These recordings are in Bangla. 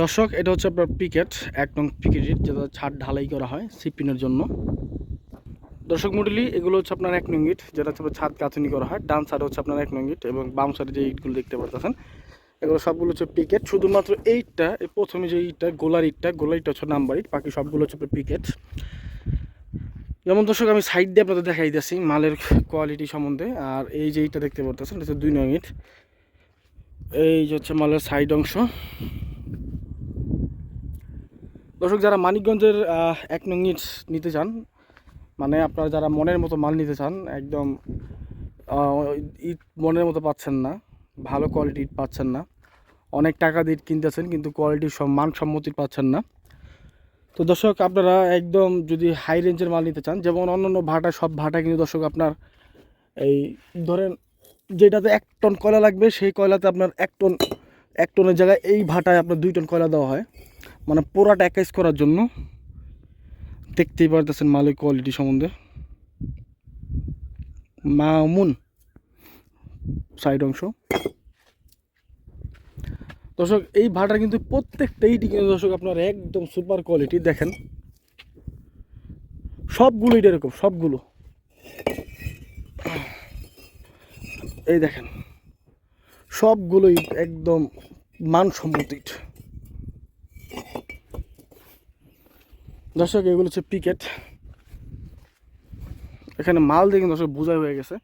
দর্শক, এটা হচ্ছে আপনার পিকেট, এক নং পিকেটের যেটা ছাদ ঢালাই করা হয় সিপিনের জন্য। দর্শক মন্ডলী, এগুলো হচ্ছে আপনার এক নং ইট, যেটা হচ্ছে ছাদ গাঁথনি করা হয়। ডান সাইড হচ্ছে আপনার এক নং ইট এবং বাম সাইডে যে ইটগুলো দেখতে পাচ্ছেন এগুলো সবগুলো হচ্ছে পিকেট। শুধুমাত্র এইটটা এই প্রথমে যে ইটটা, গোলার ইটটা গোলার ইটটা হচ্ছে নাম্বার ইট, বাকি সবগুলো হচ্ছে পিকেট। যেমন দর্শক, আমি সাইড দিয়ে আপনাদের দেখাই দিচ্ছি মালের কোয়ালিটি সম্বন্ধে। আর এই যে ইটটা দেখতে পাচ্ছেন এটা হচ্ছে দুই নং ইট। এই যে হচ্ছে মালের সাইড অংশ। দর্শক, যারা মানিকগঞ্জের এক নং ইট নিতে চান মানে আপনারা যারা মনের মতো মাল নিতে চান, একদম ইট মনের মতো পাচ্ছেন না, ভালো কোয়ালিটি ইট পাচ্ছেন না, অনেক টাকা দিয়ে ইট কিনতেছেন, কিন্তু কোয়ালিটি সব মানসম্মতির পাচ্ছেন না। তো দর্শক, আপনারা একদম যদি হাই রেঞ্জের মাল নিতে চান, যেমন অন্যান্য ভাটা, সব ভাটা কিন্তু দর্শক আপনার এই ধরেন যেটাতে এক টন কয়লা লাগবে, সেই কয়লাতে আপনার এক টন এক টনের জায়গায় এই ভাটায় আপনার দুই টন কয়লা দেওয়া হয়। মানে পুরাটা অ্যাকাইজ করার জন্য দেখতেই পারতেছেন মালের কোয়ালিটি সম্বন্ধে। মামুন সাইড অংশ। দর্শক, এই ভাটার কিন্তু প্রত্যেকটা ইটি কিন্তু দর্শক আপনার একদম সুপার কোয়ালিটি দেখেন। সবগুলো ইট এরকম, সবগুলো। এই দেখেন সবগুলোই একদম মানসম্মত ইট। দর্শক, এগুলো হচ্ছে পিকেট। এখানে মাল কিন্তু দর্শক, বোঝাই হয়ে গেছে।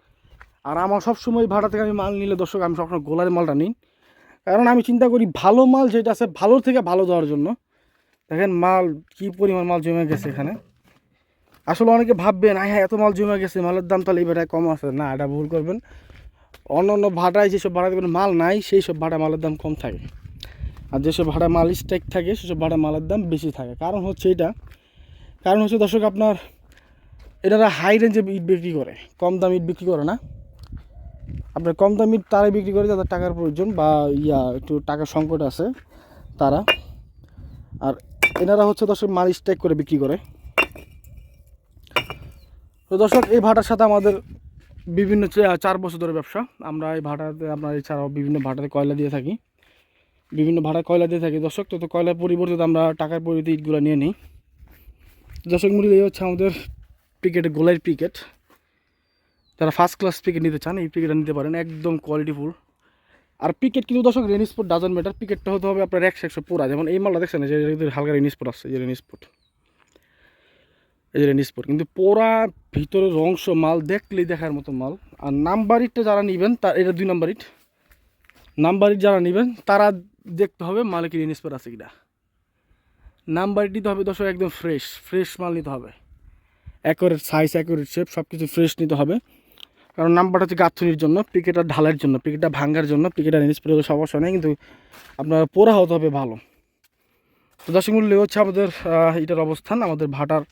আর আমার সবসময় ভাড়া থেকে আমি মাল নিলে দর্শক, আমি সবসময় গোলার মালটা নিই। কারণ আমি চিন্তা করি, ভালো মাল যেটা আছে ভালোর থেকে ভালো দেওয়ার জন্য। দেখেন মাল, কি পরিমাণ মাল জমে গেছে এখানে। আসলে অনেকে ভাববেন, আয় হ্যাঁ এত মাল জমে গেছে, মালের দাম তাহলে এই ভাড়ায় কম আছে? না, এটা ভুল করবেন। অন্য অন্য ভাড়ায় যেসব ভাড়া দেবেন মাল নাই, সেই সব ভাড়া মালের দাম কম থাকে। আর যেসব ভাড়া মাল স্ট্যাক থাকে, সেসব ভাড়া মালের দাম বেশি থাকে। কারণ হচ্ছে এটা কারণ হচ্ছে দর্শক, আপনার এনারা হাই রেঞ্জে ইট বিক্রি করে, কম দাম ইট বিক্রি করে না। আপনার কম দাম ইট তারাই বিক্রি করে, যাদের টাকার প্রয়োজন বা ইয়া, একটু টাকার সংকট আছে তারা। আর এনারা হচ্ছে দর্শক মাল স্ট্যাক করে বিক্রি করে। তো দর্শক, এই ভাটার সাথে আমাদের বিভিন্ন চার বছর ধরে ব্যবসা। আমরা এই ভাটাতে আপনার এছাড়াও বিভিন্ন ভাটাতে কয়লা দিয়ে থাকি। বিভিন্ন ভাড়া কয়লা দিয়ে থাকি দর্শক, তো তো কয়লার পরিবর্তে আমরা টাকার পরিবর্তে ইটগুলো নিয়ে নিই। দর্শক মূল্য এই হচ্ছে আমাদের পিকেটে গোলাইয়ের পিকেট যারা ফার্স্ট ক্লাস পিকেট নিতে চান, এই পিকেটটা নিতে পারেন, একদম কোয়ালিটিফুল আর পিকেট কিন্তু দর্শক রেন স্পোর্ট ডাজন ম্যাটার পিকেটটা হতে হবে আপনার একশো একশো পুরা। যেমন এই মালটা দেখছেন যে হালকা রেন স্পোর্ট আসছে যে রেন স্পোর্ট এই যে রেন স্পোর্ট কিন্তু পোড়া ভিতরের অংশ মাল দেখলেই দেখার মতো মাল। আর নাম্বার ইটটা যারা নেবেন, তার, এটা দুই নাম্বার ইট নাম্বার ইট যারা নেবেন, তারা দেখতে হবে মালে কি রেন স্পোর্ট আছে কিনা। নাম্বার নিতে হবে দর্শক, একদম ফ্রেশ ফ্রেশ মাল নিতে হবে। অ্যাকোরেট সাইজ অ্যাকোরেট শেপ সব কিছু ফ্রেশ নিতে হবে। কারণ নাম্বারটা হচ্ছে গাঁথনির জন্য পিকেটটা ঢালের জন্য পিকেটটা ভাঙ্গার জন্য পিকেটটা রেঞ্জ করে সমস্যা নেই, কিন্তু আপনার পোড়া হতে হবে ভালো। তো দর্শক মূল্য হচ্ছে আমাদের এটার অবস্থান, আমাদের ভাটার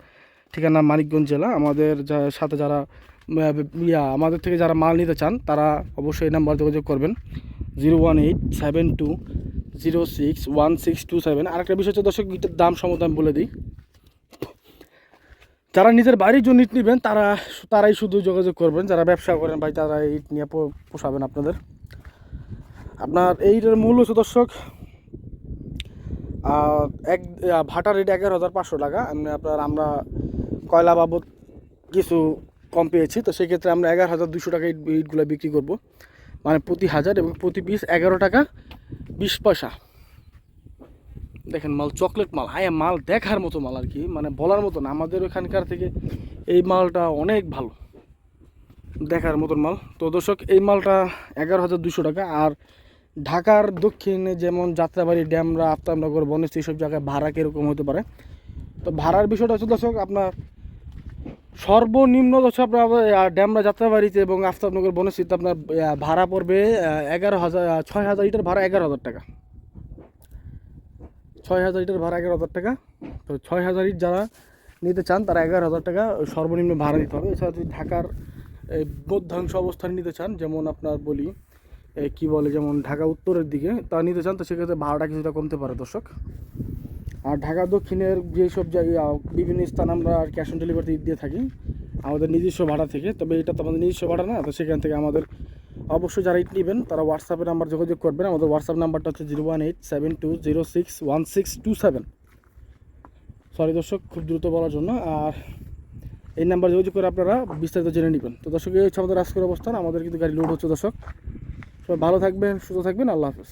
ঠিকানা মানিকগঞ্জ জেলা। আমাদের সাথে যারা ইয়া, আমাদের থেকে যারা মাল নিতে চান, তারা অবশ্যই এই নাম্বার যোগাযোগ করবেন। Zero one eight seven two zero six one six two seven. আরেকটা বিষয় হচ্ছে দর্শক ইটের দাম আমি বলে দিই। যারা নিজের বাড়ির জন্য ইট নেবেন, তারা তারাই শুধু যোগাযোগ করবেন। যারা ব্যবসা করেন, ভাই, তারা ইট নিয়ে পোষাবেন আপনাদের। আপনার এইটার মূল হচ্ছে দর্শক এক ভাটার রেট এগারো হাজার পাঁচশো টাকা। আপনার, আমরা কয়লা বাবদ কিছু কম পেয়েছি, তো সেক্ষেত্রে আমরা এগারো হাজার দুশো টাকা ইট, ইটগুলো বিক্রি করব। মানে প্রতি হাজার এবং প্রতি পিস এগারো টাকা। বিশ পয়সা। দেখেন মাল, চকলেট মাল হ্যাঁ মাল দেখার মতো মাল আর কি মানে বলার মতো না। আমাদের ওখানকার থেকে এই মালটা অনেক ভালো, দেখার মতন মাল। তো দর্শক, এই মালটা এগারো হাজার দুশো টাকা। আর ঢাকার দক্ষিণে যেমন যাত্রাবাড়ি, ড্যামরা, আফতাবনগর বনেশ এইসব জায়গায় ভাড়া কীরকম হতে পারে? তো ভাড়ার বিষয়টা হচ্ছে দর্শক, আপনার সর্বনিম্ন দর্শক আপনার ড্যামরা যাত্রাবাড়িতে এবং আফতাবনগর বনশ্রীতে আপনার ভাড়া পড়বে এগারো হাজার ছয় হাজার লিটার ভাড়া এগারো হাজার টাকা। ছয় হাজার লিটার ভাড়া এগারো হাজার টাকা। তো ছয় হাজার ইট যারা নিতে চান, তারা এগারো হাজার টাকা সর্বনিম্ন ভাড়া দিতে হবে। এছাড়া যদি ঢাকার এই মধ্যাংশ অবস্থান নিতে চান, যেমন আপনার বলি কী বলে, যেমন ঢাকা উত্তরের দিকে, তা নিতে চান, তো সেক্ষেত্রে ভাড়াটা কিছুটা কমতে পারে দর্শক। আর ঢাকা দক্ষিণের যেসব জায়গা, বিভিন্ন স্থান আমরা আর ক্যাশ অন ডেলিভারি দিয়ে থাকি, আমাদের নিজস্ব ভাড়া থেকে। তবে এটা তো আমাদের নিজস্ব ভাড়া না, তো সেখান থেকে আমাদের অবশ্যই যারা ইট নেবেন, তারা হোয়াটসঅ্যাপে নাম্বার যোগাযোগ করবেন। আমাদের হোয়াটসঅ্যাপ নাম্বারটা হচ্ছে zero one eight seven two zero six one six two seven sorry দর্শক, খুব দ্রুত বলার জন্য। আর এই নাম্বার যোগাযোগ করে আপনারা বিস্তারিত জেনে নেবেন। তো দর্শক, এই হচ্ছে আমাদের আজকের অবস্থান। আমাদের কিন্তু গাড়ি লোড হচ্ছে দর্শক। সবাই ভালো থাকবেন, সুস্থ থাকবেন। আল্লাহ হাফেজ।